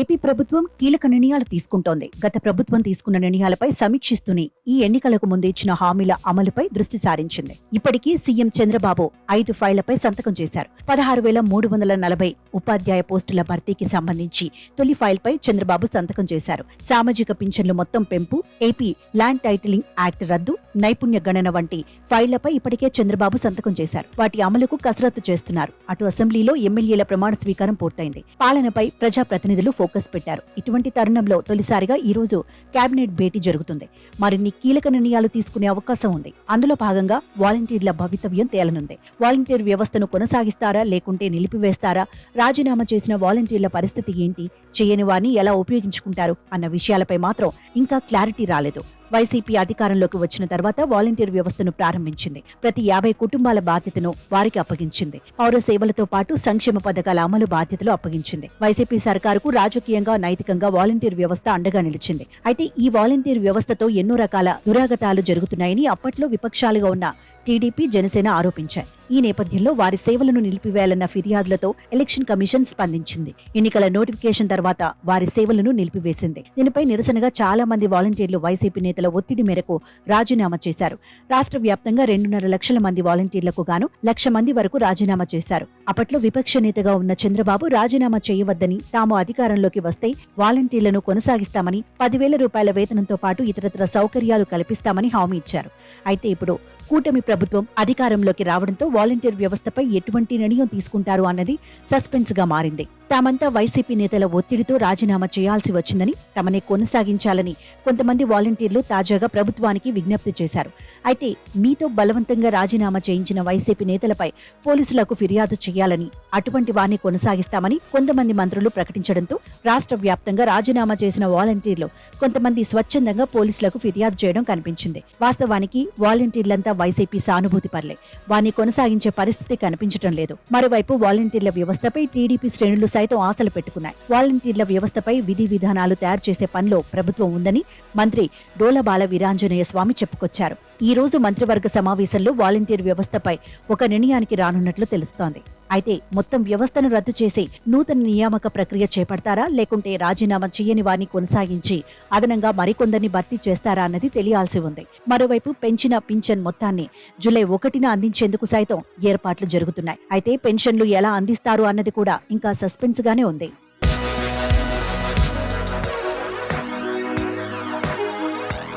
AP ప్రభుత్వం కీలక నిర్ణయాలు తీసుకుంటోంది. గత ప్రభుత్వం తీసుకున్న నిర్ణయాలపై సమీక్షిస్తూనే ఈ ఎన్నికలకు ముందు ఇచ్చిన హామీల అమలుపై దృష్టి సారించింది. ఇప్పటికీ సీఎం చంద్రబాబు ఐదు ఫైళ్ళపై సంతకం చేశారు. పదహారు వేల మూడు వందల నలభై ఉపాధ్యాయ పోస్టుల భర్తీకి సంబంధించి తొలి ఫైల్పై చంద్రబాబు సంతకం చేశారు. సామాజిక పింఛన్లు మొత్తం పెంపు ఏపీ ల్యాండ్ టైటిలింగ్ యాక్ట్ రద్దు నైపుణ్య గణన వంటి ఫైళ్ళపై ఇప్పటికే చంద్రబాబు సంతకం చేశారు. వాటి అమలుకు కసరత్తు చేస్తున్నారు. అటు అసెంబ్లీలో ఎమ్మెల్యేల ప్రమాణ స్వీకారం పూర్తయింది. పాలనపై ప్రజాప్రతినిధులు ఫోకస్ పెట్టారు. ఇటువంటి తరుణంలో తొలిసారిగా ఈ రోజు కేబినెట్ భేటీ జరుగుతుంది. మరిన్ని కీలక నిర్ణయాలు తీసుకునే అవకాశం ఉంది. అందులో భాగంగా వాలంటీర్ల భవితవ్యం తేలనుంది. వాలంటీర్ వ్యవస్థను కొనసాగిస్తారా? లేకుంటే నిలిపివేస్తారా? రాజీనామా చేసిన వాలంటీర్ల పరిస్థితి ఏంటి? చేయని వారిని ఎలా ఉపయోగించుకుంటారు? అన్న విషయాలపై మాత్రం ఇంకా క్లారిటీ రాలేదు. వైసీపీ అధికారంలోకి వచ్చిన తర్వాత వాలంటీర్ వ్యవస్థను ప్రారంభించింది. ప్రతి యాభై కుటుంబాల బాధ్యతను వారికి అప్పగించింది. పౌర సేవలతో పాటు సంక్షేమ పథకాల అమలు బాధ్యతలు అప్పగించింది. వైసీపీ సర్కారుకు రాజకీయంగా నైతికంగా వాలంటీర్ వ్యవస్థ అండగా నిలిచింది. అయితే ఈ వాలంటీర్ వ్యవస్థతో ఎన్నో రకాల దురాగతాలు జరుగుతున్నాయని అప్పట్లో విపక్షాలుగా ఉన్న టీడీపీ జనసేన ఆరోపించాయి. ఈ నేపథ్యంలో వారి సేవలను నిలిపివేయాలన్న ఫిర్యాదులతో ఎలక్షన్ కమిషన్ స్పందించింది. ఎన్నికల నోటిఫికేషన్ తర్వాత వారి సేవలను నిలిపివేసింది. దీనిపై నిరసనగా చాలా మంది వాలంటీర్లు వైసీపీ నేతల ఒత్తిడి మేరకు రాజీనామా చేశారు. రాష్ట్ర వ్యాప్తంగా రెండున్నర లక్షల మంది వాలంటీర్లకు గాను లక్ష మంది వరకు రాజీనామా చేశారు. అప్పట్లో విపక్ష నేతగా ఉన్న చంద్రబాబు రాజీనామా చేయవద్దని తాము అధికారంలోకి వస్తే వాలంటీర్లను కొనసాగిస్తామని పదివేల రూపాయల వేతనంతో పాటు ఇతరత్ర సౌకర్యాలు కల్పిస్తామని హామీ ఇచ్చారు. అయితే ఇప్పుడు కూటమి ప్రభుత్వం అధికారంలోకి రావడంతో వాలంటీర్ వ్యవస్థపై ఎటువంటి నిర్ణయం తీసుకుంటారు అన్నది సస్పెన్స్గా మారింది. తామంతా వైసీపీ నేతల ఒత్తిడితో రాజీనామా చేయాల్సి వచ్చిందని తమనే కొనసాగించాలని కొంతమంది వాలంటీర్లు తాజాగా ప్రభుత్వానికి విజ్ఞప్తి చేశారు. అయితే మీతో బలవంతంగా రాజీనామా చేయించిన వైసీపీ నేతలపై పోలీసులకు ఫిర్యాదు చేయాలని అటువంటి వారిని కొనసాగిస్తామని కొంతమంది మంత్రులు ప్రకటించడంతో రాష్ట్ర వ్యాప్తంగా రాజీనామా చేసిన వాలంటీర్లు కొంతమంది స్వచ్ఛందంగా పోలీసులకు ఫిర్యాదు చేయడం కనిపించింది. వాస్తవానికి వాలంటీర్లంతా వైసీపీ సానుభూతి పర్లే. వారిని కొనసాగించే పరిస్థితి కనిపించడం లేదు. మరోవైపు వాలంటీర్ల వ్యవస్థపై టీడీపీ శ్రేణులు సైతం ఆశలు పెట్టుకున్నాయి. వాలంటీర్ల వ్యవస్థపై విధి విధానాలు తయారు చేసే పనిలో ప్రభుత్వం ఉందని మంత్రి డోలబాల వీరాంజనేయ స్వామి చెప్పుకొచ్చారు. ఈ రోజు మంత్రివర్గ సమావేశంలో వాలంటీర్ వ్యవస్థపై ఒక నిర్ణయానికి రానున్నట్లు తెలుస్తోంది. అయితే మొత్తం వ్యవస్థను రద్దు చేసి నూతన నియామక ప్రక్రియ చేపడతారా? లేకుంటే రాజీనామా చేయని వారిని కొనసాగించి అదనంగా మరికొందరిని భర్తీ చేస్తారా అన్నది తెలియాల్సి ఉంది. మరోవైపు పెంచిన పింఛన్ మొత్తాన్ని జూలై ఒకటిన అందించేందుకు సైతం ఏర్పాట్లు జరుగుతున్నాయి. అయితే పెన్షన్లు ఎలా అందిస్తారు అన్నది కూడా ఇంకా సస్పెన్స్ గానే ఉంది.